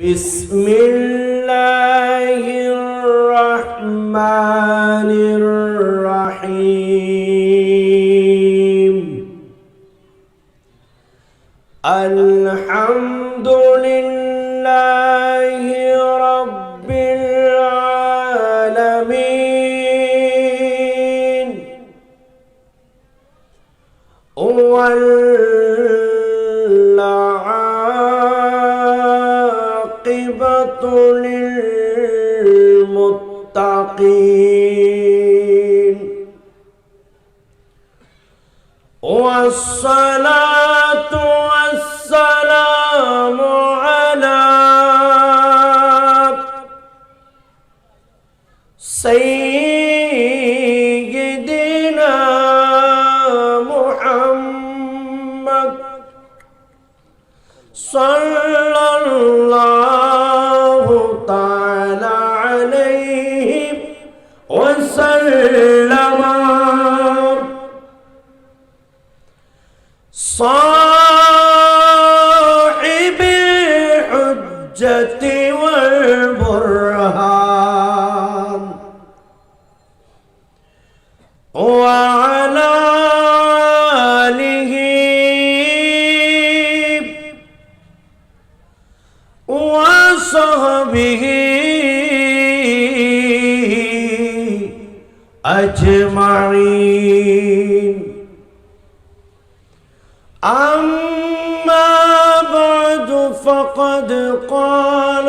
বিসমিল্লাহ والصلاة والسلام على سيدنا قد قال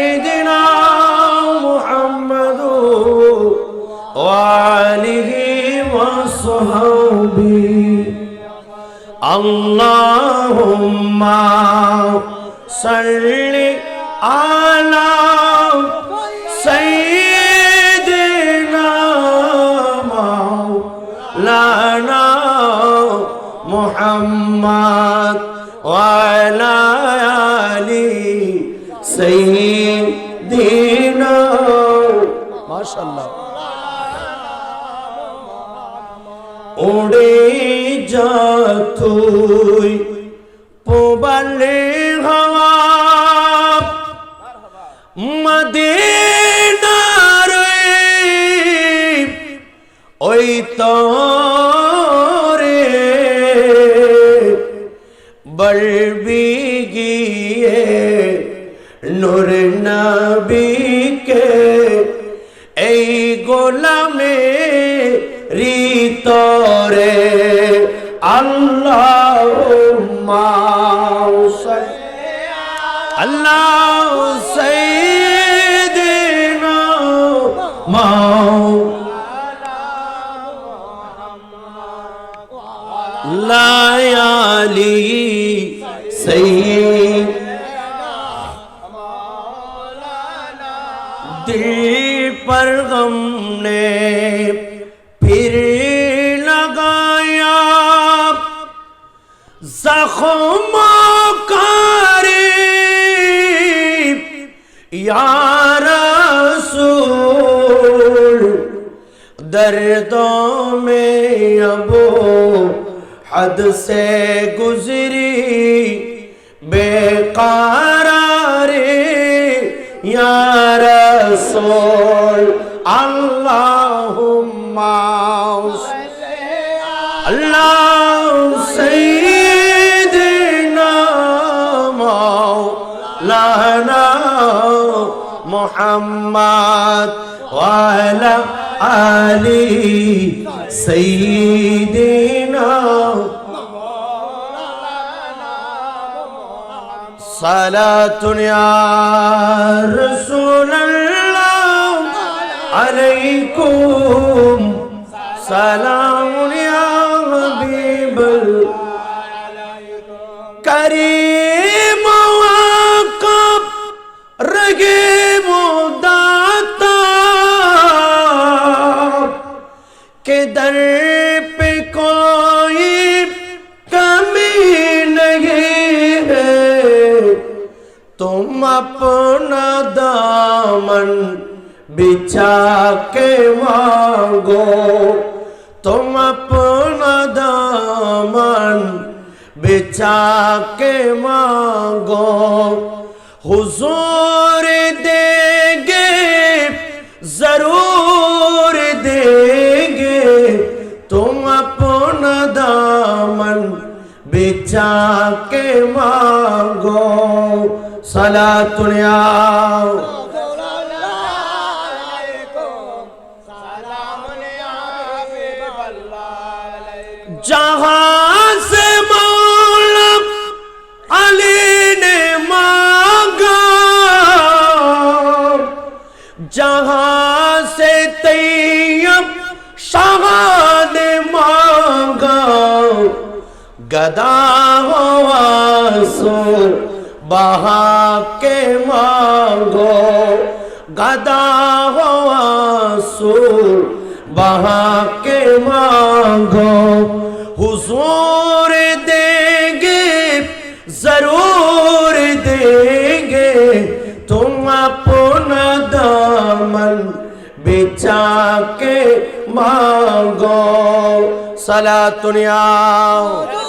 اللهم صل على سيدنا مولانا محمد وعلى آل سيدنا ما شاء الله ওড়ে তুই পোবালে হওয়া মদিনার ওই তরে আল্লাহ আল্লাহ সৈদিনা মাও زخم کاری یا رسول، دردوں میں ابو حد سے گزری، بے قراری یا رسول، اللہ محمد وعلى آل سيدنا صلاة يا رسول الله عليكم. سلام. अपना दामन बिछा के मांगो तुम अपना दामन बिछा के मांगो हुजूर देंगे जरूर देंगे तुम अपना दामन बिछा के मांगो صلاة يا جہاں سے مولا علی نے مانگا، جہاں سے طیب شاہ نے مانگا، گدا ہوا سور بہا کے مانگو، گدا ہوا سور بہا کے مانگو۔ حضور دیں گے، ضرور دیں گے۔ تم اپنا دامن بچا کے مانگو۔ سلا نیاؤ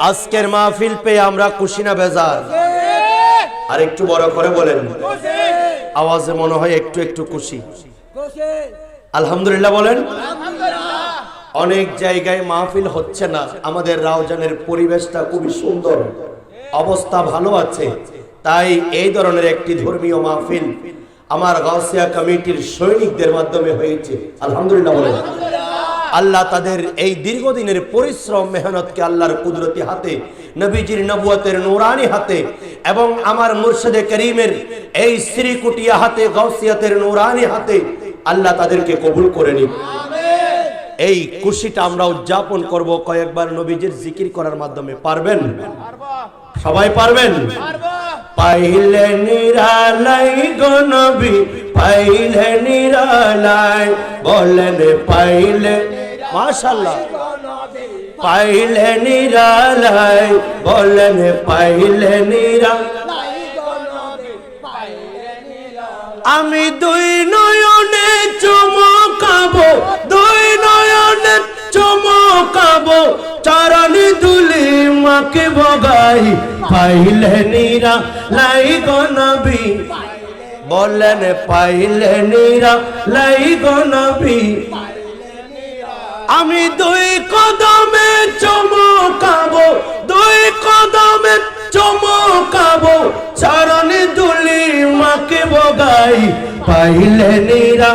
আজকের মাহফিল পেয়ে আমরা খুশি না বেজার? আর একটু বড় করে বলেন। আওয়াজে মনে হয় একটু একটু খুশি। আলহামদুলিল্লাহ বলেন। অনেক জায়গায় মাহফিল হচ্ছে না। আমাদের রাউজানের পরিবেশটা খুবই সুন্দর। অবস্থা ভালো আছে। তাই এই ধরনের একটি ধর্মীয় মাহফিল আমার গাউসিয়া কমিটির সৈনিকদের মাধ্যমে হয়েছে। আলহামদুলিল্লাহ বলেন। আল্লাহ তাদের এই দীর্ঘদিনের পরিশ্রম, মেহনতকে আল্লাহর কুদরতি হাতে, নবীজির নবুয়তের নুরানি হাতে এবং আমার মুর্শিদে করিমের এই শ্রীকুটিয়া হাতে গৌসিয়াতের নুরানি হাতে আল্লাহ তাদেরকে কবুল করে নিন এই খুশিটা আমরা উদযাপন করব কয়েকবার নবীজির জিকির করার মাধ্যমে। পারবেন? সবাই পারবেন? পাইলে নিরালাই গো নবী, পাইলে নিরালাই, বলেন পাইলে। মাশাল্লাহ পাইলে নিরালাই, বলেন পাইলে নিরা আমি দুই নয়নে চমকাবো, দুই নয়নে চমকাবো চারানি দুলি মাকে বগাই পাইলে নিরা লাই গনবি বলেন পাইলে নিরা লাই গনবি আমি দুই কদমে চমকাবো, দুই কদমে চমকাবো, চারণে দুলি মাকে বগাই পাইলে নিরা,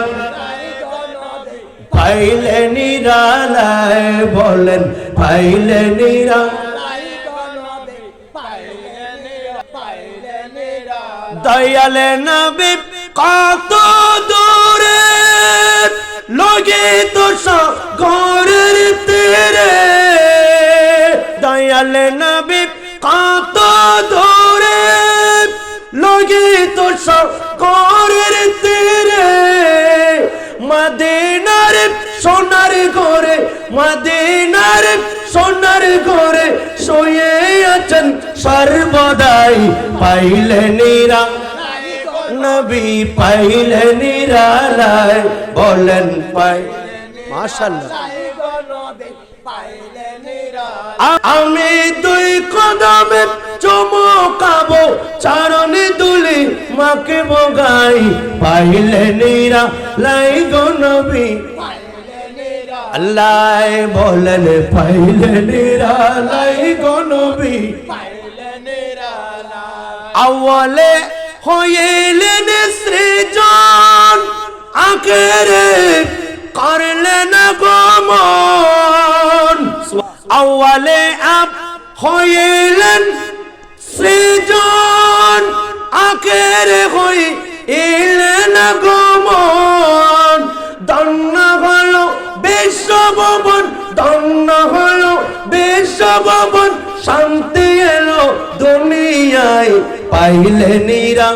পাইলে নিরালায় বলেন, পাইলে নিরা। দয়ালে নবী কত দূরে লগে তো সাগরের তীরে। দয়ালে নবী কত দূরে লগে তো মদিনার সোনার ঘরে শুয়ে আছেন সর্বদাই। পাইলে নিরা নবী পাইলে নিরালায় বলেন পাই মাশাল্লাহ আমি দুই কদমে চমকাবো চারণে দুলি মাকে বগাই পাইলে নিরা লাই গো নবী। আল্লাহ বলেন পাইলে নিরালাই গনবী আওয়ালে হইলেন সৃজন আখেরে করলেন গমন আওয়ালে আপ হইলেন সৃজন আখেরে হইলেন গমন হলো বিশ্বভবন দন্ন হলো বিশ্বভবন শান্তি এলো দুনিয়ায়। পাইলে নিরা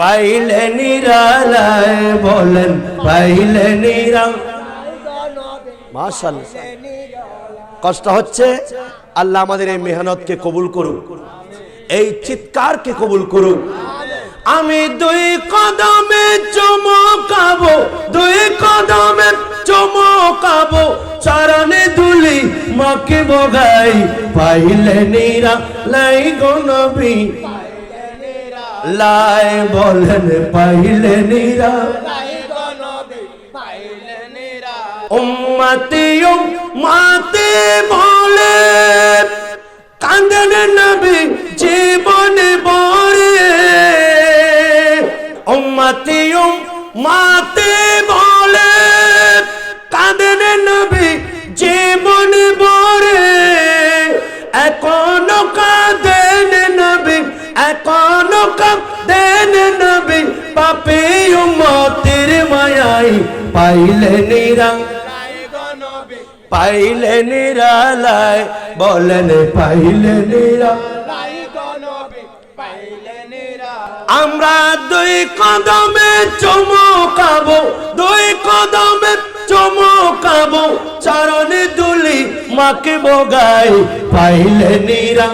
পাইলে নিরালায় বলেন পাইলে নিরা। মাশাআল্লাহ। কষ্ট হচ্ছে আল্লাহ আমাদের এই মেহনতকে কবুল করুক। এই চিৎকারকে কবুল করুক। আমি দুই কদমে চমকাবো, দুই কদমে চমকাবো, চরণে দুলি মাকে বগাই, পাইলে নিরা লাই গনবি লাই বলেন, পাইলে নিরা। উম্মতি উম্মতি বলে কান্দন নবী, জীবন বরে উম্মতি উম্মতি বলে কান্দন নবী, জীবন বরে এখনও কাঁদেন নবী, এখনও কাঁদেন নবী, পাপে উম্মতির মায়াই পাইলে নিরা পাইলে নিরালায়, বলেন পাইলে নিরা আমরা দুই কদমে চমকাবো, দুই কদমে চমকাবো, চরণে দুলি মাকে বগাই, পাইলে নিরা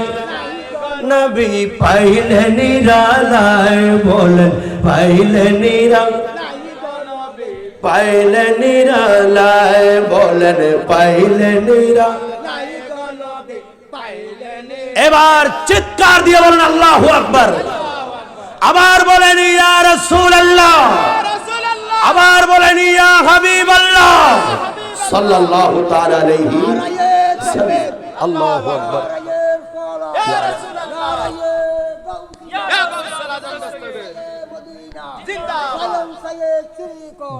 নবী, পাইলে নিরালায় বলেন, পাইলে নিরা, পাইলে নিরালায় বলেন পাইলে নিরা এবার চিৎকার দিয়ে বলেন আল্লাহ আকবার। আবার বলেন ইয়া রাসূলুল্লাহ। আবার বলেন ইয়া হাবিবাল্লাহ। সাল্লাল্লাহু তাআলা আলাইহি আল্লাহু আকবার।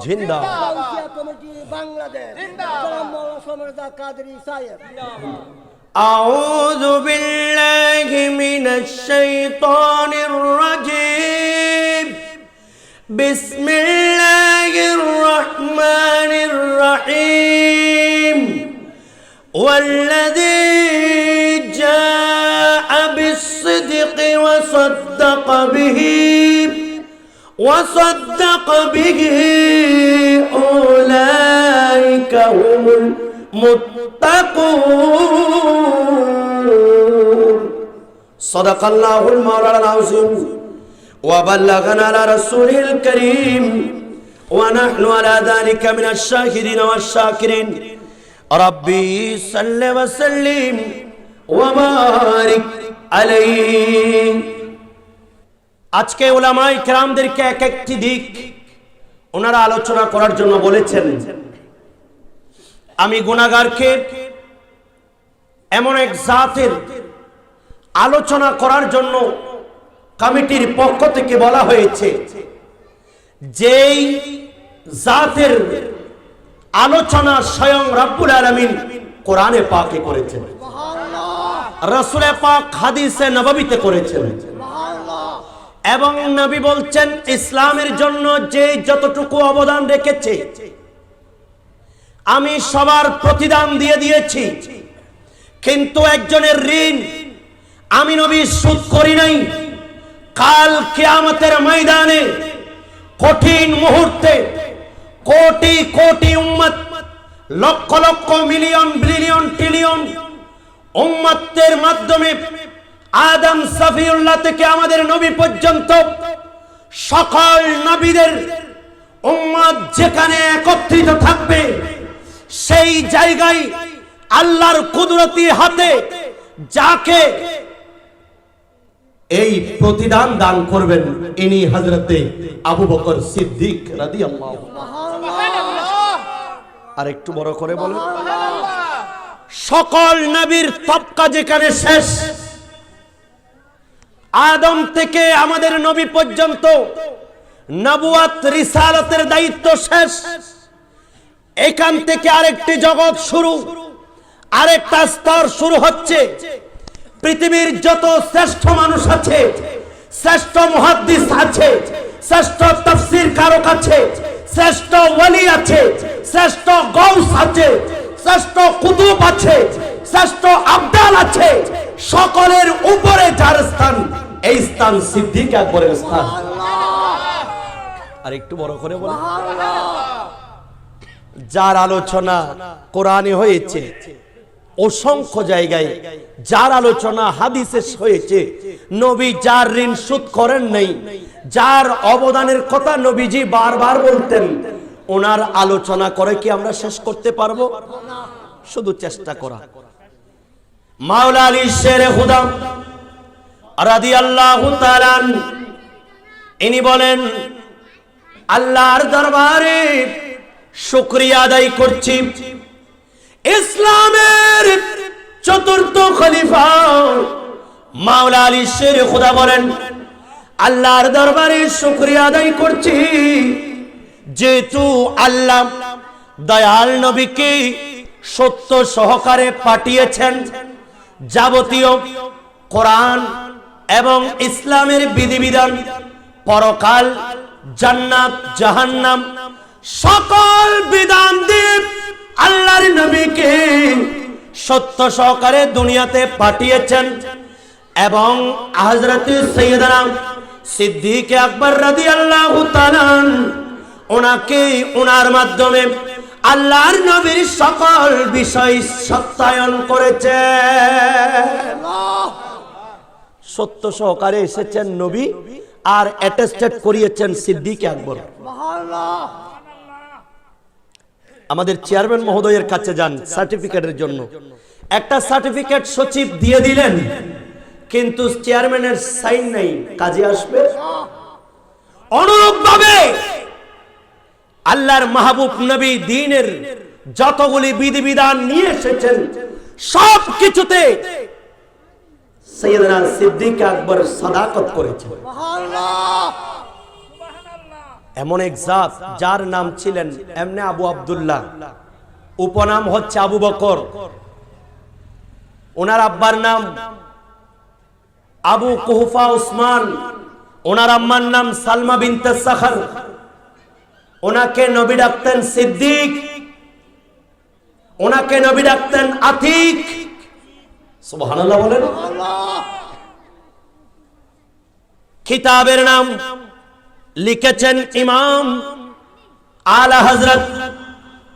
জিন্দা أعوذ بالله من الشيطان الرجيم. بسم الله الرحمن الرحيم. والذي جاء بالصدق وصدق به وصدق به أولئك هم المتقون صدق الله المولى العظيم وبلغنا على رسوله الكريم ونحن على ذلك من الشاهدين والشاكرين ربي صل وسلم وبارك عليه আজকে ওলামাই কেরামদেরকে এক একটি দিক ওনারা আলোচনা করার জন্য বলেছেন আমি গুণাগারকে এমন এক জাতের আলোচনা করার জন্য কমিটির পক্ষ থেকে বলা হয়েছে যেই জাতের আলোচনা স্বয়ং রব্বুল আলমিন কোরআনে পাকে করেছেন। রসুলে পাক হাদিসে নববীতে করেছেন। এবং নবী বলছেন ইসলামের জন্য যে যতটুকু অবদান রেখেছে আমি সবার প্রতিদান দিয়ে দিয়েছি। কিন্তু একজনের ঋণ আমি নবী সুদ করি নাই। কাল কেয়ামতের ময়দানে কঠিন মুহূর্তে কোটি কোটি উম্মত, lakh lakh million, billion, trillion উম্মতের মাধ্যমে আদম, সাফিউল্লাহ থেকে আমাদের নবী পর্যন্ত সকল নবীদের উম্মত যেখানে একত্রিত থাকবে সেই জায়গায় আল্লাহর কুদরতি হাতে যাকে এই প্রতিদান দান করবেন ইনি হজরতে আবু বকর সিদ্দিক রাদিয়াল্লাহু আর একটু বড় করে বলেন। সকল নবীর তবকা যেখানে শেষ। আদম থেকে আমাদের নবী পর্যন্ত নবুয়াত রিসালাতের দায়িত্ব শেষ। এখান থেকে আরেকটি জগৎ শুরু। আরেকটা স্তর শুরু হচ্ছে। পৃথিবীর যত শ্রেষ্ঠ মানুষ আছে শ্রেষ্ঠ মুহাদ্দিস আছে শ্রেষ্ঠ তাফসীর কারক আছে শ্রেষ্ঠ ওয়ালি আছে শ্রেষ্ঠ গৌস আছে শ্রেষ্ঠ কুতুব আছে শ্রেষ্ঠ আবদাল আছে সকলের উপরে যার স্থান এই স্থান সিদ্দিক আকবরের স্থান। আর একটু বড় করে বলে যার আলোচনা কোরআনে হয়েছে, অসংখ্য জায়গায় যার আলোচনা হাদিসে হয়েছে, নবী যার ঋণ সুদ করেন নাই, যার অবদানের কথা নবীজি বারবার বলতেন, ওনার আলোচনা করে কি আমরা শেষ করতে পারব? শুধু চেষ্টা করা। মাওলা আলী শের হুদা রাদি আল্লাহ ইনি বলেন, আল্লাহর দরবারে শুক্রিয়া আদায় করছি। ইসলামের চতুর্থ খলিফা মাওলা আলী শের খুদা বলেন, আল্লাহর দরবারে শুক্রিয়া আদায় করছি। যেহেতু আল্লাহ দয়াল নবীকে সত্য সহকারে পাঠিয়েছেন, যাবতীয় কোরআন এবং ইসলামের বিধিবিধান পরকাল জান্নাত জাহান্নাম সকল বিধান দিয়ে আল্লাহর নবীকে সত্য সহকারে দুনিয়াতে পাঠিয়েছেন এবং হযরত সৈয়দনা সিদ্দিক আকবর রাদিয়াল্লাহু তাআলা ওনাকে, ওনার মাধ্যমে আল্লাহর নবীর সকল বিষয় সত্যায়ন করেছে। সত্য সহকারে এসেছেন নবী আর অ্যাটেস্টেড করিয়েছেন সিদ্দিক আকবর। আমাদের চেয়ারম্যান মহোদয়ের কাছে যান সার্টিফিকেটের জন্য। একটা সার্টিফিকেট সচিব দিয়ে দিলেন, কিন্তু চেয়ারম্যানের সাইন নাই। কাজে আসবে? অনুরূপ ভাবে আল্লাহর মাহবুব নবী দিনের যতগুলি বিধিবিধান নিয়ে এসেছেন সব কিছুতে সৈয়দনা সিদ্দিক আকবর সাদাকত করেছেন। এমন এক জাত যার নাম ছিলেন এমনে আবু আব্দুল্লাহ। উপনাম হচ্ছে আবু বকর। ওনার আব্বার নাম আবু কুহুফা উসমান। ওনার আম্মার নাম সালমা বিনতে সাখার। ওনাকে নবী ডাকতেন সিদ্দিক। ওনাকে নবী ডাকতেন আতিক। সুবহানাল্লাহ বলেন কিতাবের নাম লিখেছেন ইমাম আলা হজরত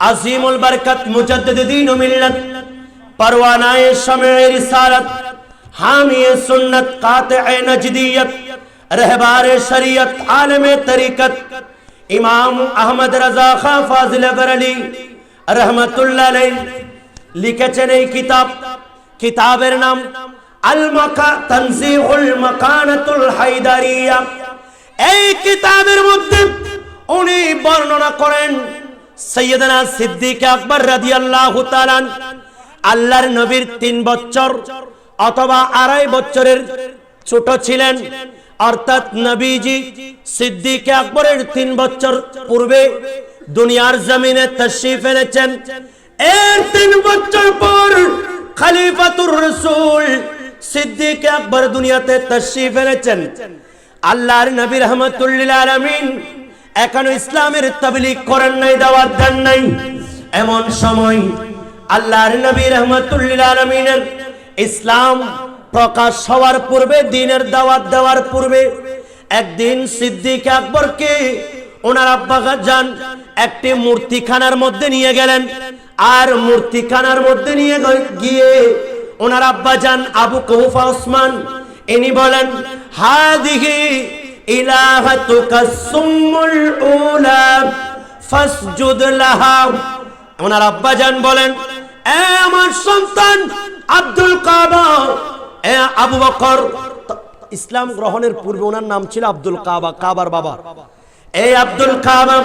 আজিমুল বরকত মুজদ্দিন মিল্লত, পরওয়ানায়ে শামে রিসালাত হামি সুন্নত কাতি'ে নজদিয়ত, রহবার শরীয়ত, আলেম তরিকত, ইমাম আহমদ রাজা খান ফাজিল বরলি রহমতুল্লাহ আলাইহ লিখেছেন এই কিতাব। কিতাবের নাম আল মাকা তানজিহুল মাকানাতুল হাইদারিয়া এই কিতাবের মধ্যে উনি বর্ণনা করেন সৈয়দনা সিদ্দিক আকবর রাদিয়াল্লাহু তাআলা আল্লাহর নবীর তিন বছর অথবা আড়াই বছরের ছোট ছিলেন। অর্থাৎ নবীজি সিদ্দিক আকবরের তিন বছর পূর্বে দুনিয়ার জমিনে তশরিফ এনেছেন। এর তিন বছর পর খলিফাতুর রসুল সিদ্দিক আকবর দুনিয়াতে তশরিফ এনেছেন। আল্লাহর নবী রহমতুল্লিল আলমিন এখনও ইসলামের তাবলিগ করেন নাই, দাওয়াত দেন নাই। এমন সময় আল্লাহর নবী রহমতুল্লিল আলমিনের ইসলাম প্রকাশ হওয়ার পূর্বে, দিনের দাওয়াত দেওয়ার পূর্বে একদিন সিদ্দিক আকবরকে ওনার আব্বা যান একটি মূর্তিখানার মধ্যে নিয়ে গেলেন। আর মূর্তিখানার মধ্যে নিয়ে গিয়ে ওনার আব্বা যান আবু কহুফা ওসমান ইনি বলেন, হাদিহি ইলাহাতুকা সুম্মুল উলা, ফাসজুদ লাহা। ওনার আব্বা যান বলেন, এ আমার সন্তান আব্দুল কাবা। এ আবু বকর, ইসলাম গ্রহণের পূর্বে ওনার নাম ছিল আব্দুল কাবা, কাবার বাবা। এই আব্দুল কাবা,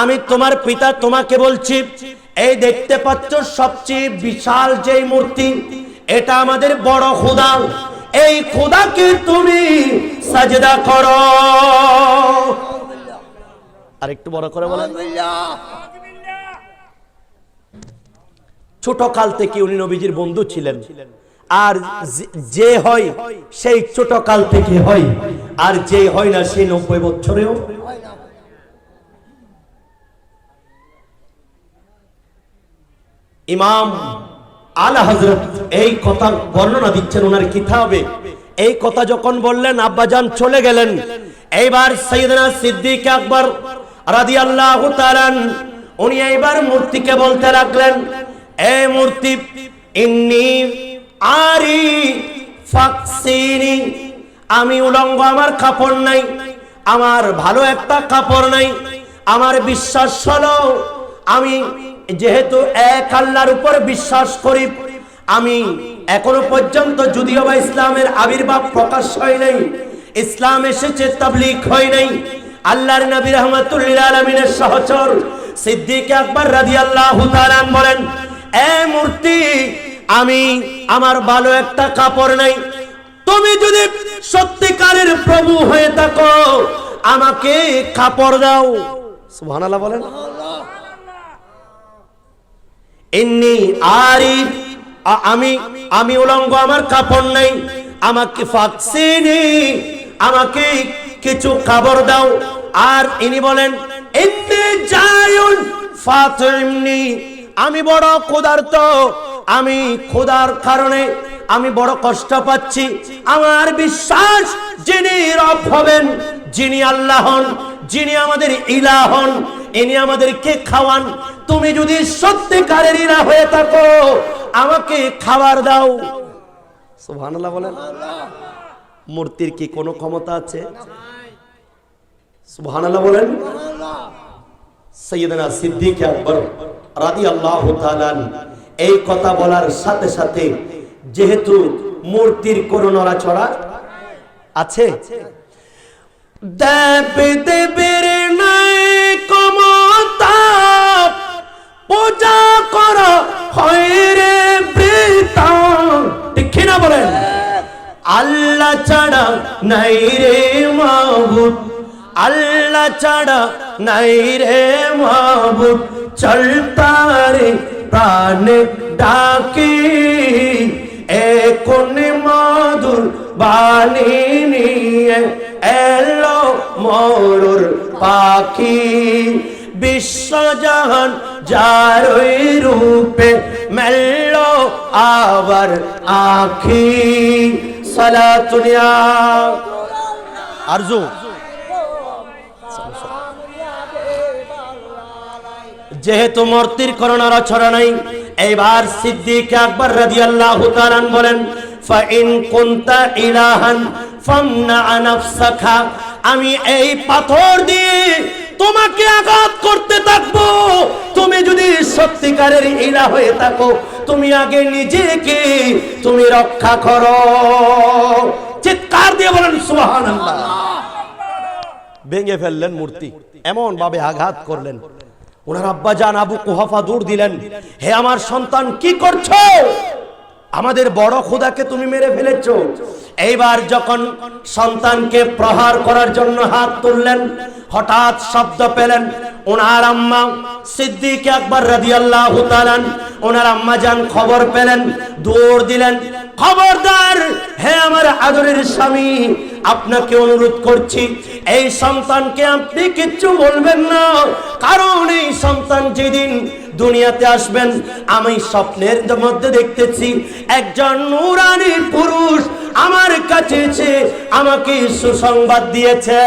আমি তোমার পিতা তোমাকে বলছি, এই দেখতে পাচ্ছ সবচেয়ে বিশাল যে মূর্তি, এটা আমাদের বড় খোদা। এই খোদাকে তুমি সাজদা করো। আর একটু বড় করে বলেন। ছোট কাল থেকে উনি নবীজির বন্ধু ছিলেন। আর যে- হয়, সেই ছোট কাল থেকে হয়। আর যে হয় না সেই নব্বই বছরেও। ইমাম আলা হজরত এই কথা বর্ণনা দিচ্ছেন ওনার কিতাবে। এই কথা যখন বললেন, আব্বাজান চলে গেলেন। এইবার সৈয়দনা সিদ্দিক আকবর রাদিয়াল্লাহু তাআলা উনি এইবার মূর্তিকে বলতে লাগলেন, এ মূর্তি, ইন্নি আরি ফাকসিনি, আমি উলঙ্গ, আমার কাপড় নাই, আমার ভালো একটা কাপড় নাই, আমার বিশ্বাস হলো, আমি যেহেতু এক আল্লাহর উপর বিশ্বাস করি, আমি এখনও পর্যন্ত যদিও বা ইসলামের আবির্ভাব প্রকাশ হয় নাই, ইসলাম এসেছে তাবলিক হয় নাই, আল্লাহর নবী রহমাতুল্লিল আলমিনের সহচর সিদ্দিক আকবর রাদিয়াল্লাহু তাআলা বলেন, এ মূর্তি, আমি, আমার ভালো একটা কাপড় নাই। তুমি যদি সত্যিকারের প্রভু হয়ে থাকো, আমাকে কাপড় দাও। সুবহানাল্লাহ বলেন। ইন্নি আরি আমি আমি উলঙ্গ, আমার কাপড় নাই। আমাকে ফাকসিনি, আমাকে কিছু কাপড় দাও। আর ইনি বলেন, ইন্নি জায়ুন ফাতিমনি, আমি বড় ক্ষুধার্ত, আমি ক্ষুধার কারণে, আমি বড় কষ্ট পাচ্ছি। আমার বিশ্বাস যিনি রব হবেন, যিনি আল্লাহ হন যিনি আমাদের ইলা হন ইনি আমাদেরকে খাওয়ান। তুমি যদি সত্যিকারের ইলা হয়ে থাকো, আমাকে খাবার দাও। সুবহানাল্লাহ বলেন। মূর্তির কি কোনো ক্ষমতা আছে? সুবহানাল্লাহ বলেন। সৈয়দনা সিদ্দিক আকবর রাদিয়াল্লাহু তাআলা এই কথা বলার সাথে সাথে, যেহেতু মূর্তির কোনো নড়াচড়া আছে? দেব দেবের নাই কমতা পূজা করা হয় রে বৃতা ঠিক না বলেন? আল্লাহ ছাড়া নাই রে মাহবুব। আল্লাহ ছাড়া নাই রে মাহবুব। চলতারে প্রাণে ডাকি। এ কোন মধুর বাণী নিয়ে এলো মরুর পাখি। বিশ্বজাহান যার ওই রূপে মেলল আবার আখি। সালাতুনিয়া আরজু। যেহেতু মূর্তির করোনার ছড়া নাই এবার সিদ্দিক আকবর রাদিয়াল্লাহু তাআলা বলেন ফাইন কুনতা ইলাহান ফামনা নাফসাকা আমি এই পাথর দিয়ে তোমাকে আঘাত করতে থাকব। তুমি যদি সত্যিকারের ইলা হয়ে থাকো, তুমি আগে নিজেকে তুমি রক্ষা করো। চিৎকার দিয়ে বলেন, সুবহানাল্লাহ। ভেঙে ফেললেন মূর্তি এমন ভাবে আঘাত করলেন। ওনার আব্বা জান আবু কুহাফা দূর দিলেন, হে আমার সন্তান, কি করছ? আমাদের বড় খোদাকে তুমি মেরে ফেলেছ। এইবার যখন সন্তানকে প্রহার করার জন্য হাত তুললেন, হঠাৎ শব্দ পেলেন, ওনার আম্মা সিদ্দিক আকবর রাদিয়াল্লাহু তাআলা ওনার আম্মা যান খবর পেলেন, দৌড় দিলেন, খবরদার, হে আমার আদরের স্বামী, আপনাকে অনুরোধ করছি, এই সন্তানকে আপনি কিচ্ছু বলবেন না, কারণ এই সন্তান যেদিন দুনিয়াতে আসবেন আমি স্বপ্নের মধ্যে দেখতেছি একজন নুরানি পুরুষ আমার কাছে এসে আমাকে সুসংবাদ দিয়েছে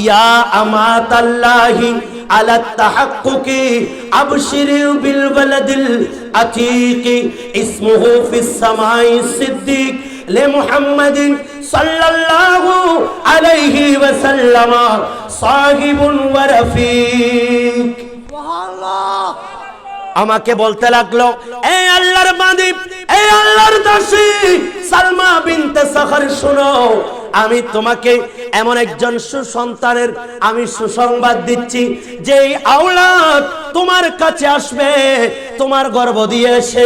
ইয়া আমাত আল্লাহি على التحقق أبشروا بالولد الأتيق اسمه في السماء الصديق لمحمد صلى الله عليه وسلم صاحب ورفيق আমাকে বলতে লাগল এই আল্লাহর বান্দি এই আল্লাহর দাসী, সালমা বিনতে সাখর, শুনো, আমি তোমাকে এমন একজন সুসন্তানের আমি সুসংবাদ দিচ্ছি যে আওলাদ তোমার কাছে আসবে, তোমার গর্ব দিয়ে এসে,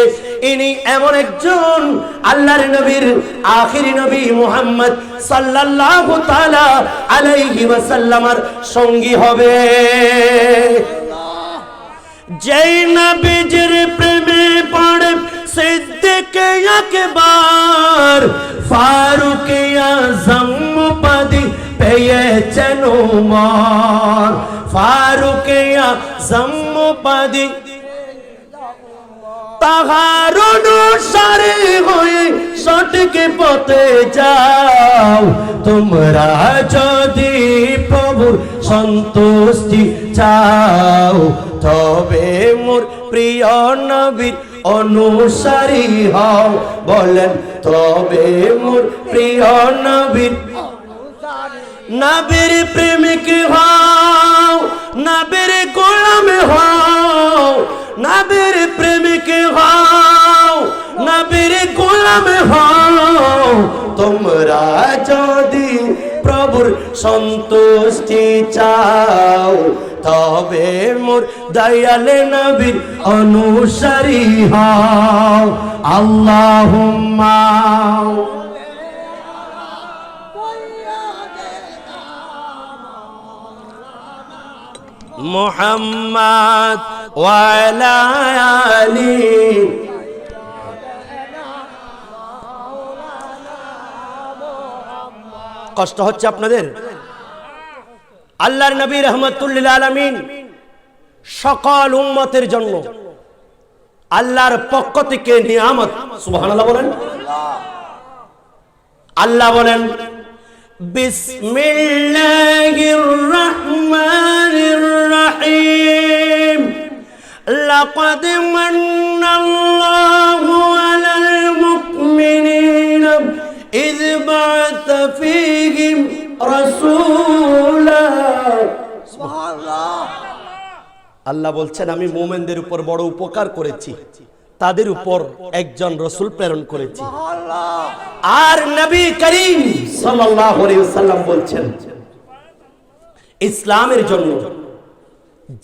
ইনি এমন একজন আল্লাহর নবীর আখিরি নবী মুহাম্মদ সাল্লাল্লাহু তাআলা আলাইহি ওয়াসাল্লামার সঙ্গী হবে। যেই নবীজির প্রেমে পড়ে সিদ্দিকে আকবার ফারুক আজম পদি পেয়েছেন উমর ফারুক আজম পদি তাহার অনুসারে হয়ে সঠিক পথে যাও তোমরা যদি সন্তুষ্টি চাও। তবে মোর প্রিয় নবীর অনুসারী হও, বলেন, তবে মোর প্রিয় নবীর নবীর প্রেমিক হও, নবীর গোলাম হও, নবীর প্রেমিক হও, নবীর গোলাম হও। তোমরা যদি প্রভুর সন্তুষ্টি চাও। তবে মোর দয়ালে নবীর অনুসারী হও। আল্লাহুম্মা। মোহাম্মদ ওয়ালা আলী কষ্ট হচ্ছে আপনাদের? আল্লাহর নবী রহমতুল্লিল আলমিন সকল উম্মতের জন্য আল্লাহর পক্ষ থেকে নিয়ামত সুহান বলেন। আল্লাহ বলেন, বিসমিল্লাহির রহমানির রহিম। লাকাদ মান্নাল্লাহু আলাল মুমিনিন। إذ بعث فيهم رسولا আল্লাহ বলছেন আমি মোমেনদের উপর বড় উপকার করেছি তাদের উপর একজন রসুল প্রেরণ করেছি আর নবী করিম সাল্লাল্লাহু আলাইহি ওয়াসাল্লাম বলছেন ইসলামের জন্য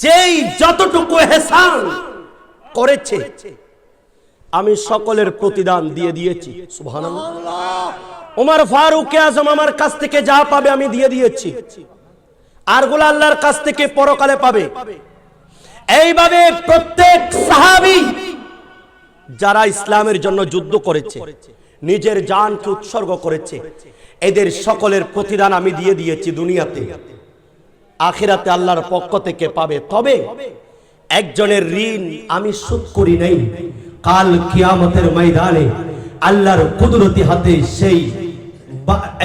যেই যতটুকু এহসান করেছে আমি সকলের প্রতিদান দিয়ে দিয়েছি। ওমর ফারুক আজম আমার কাছ থেকে যা পাবে আমি দিয়ে দিয়েছি। আরগুলা আল্লাহর কাছ থেকে পরকালে পাবে। এইভাবে প্রত্যেক সাহাবী যারা ইসলামের জন্য যুদ্ধ করেছে, নিজের জানকে উৎসর্গ করেছে, এদের সকলের প্রতিদান আমি দিয়ে দিয়েছি দুনিয়াতে। আখিরাতে আল্লাহর পক্ষ থেকে পাবে। তবে একজনের ঋণ আমি শোধ করি নাই। কাল কিয়ামতের ময়দানে আল্লাহর কুদরতি হাতে সেই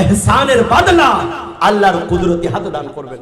এহসানের বাদলা আল্লাহর কুদরতি হাতে দান করবেন।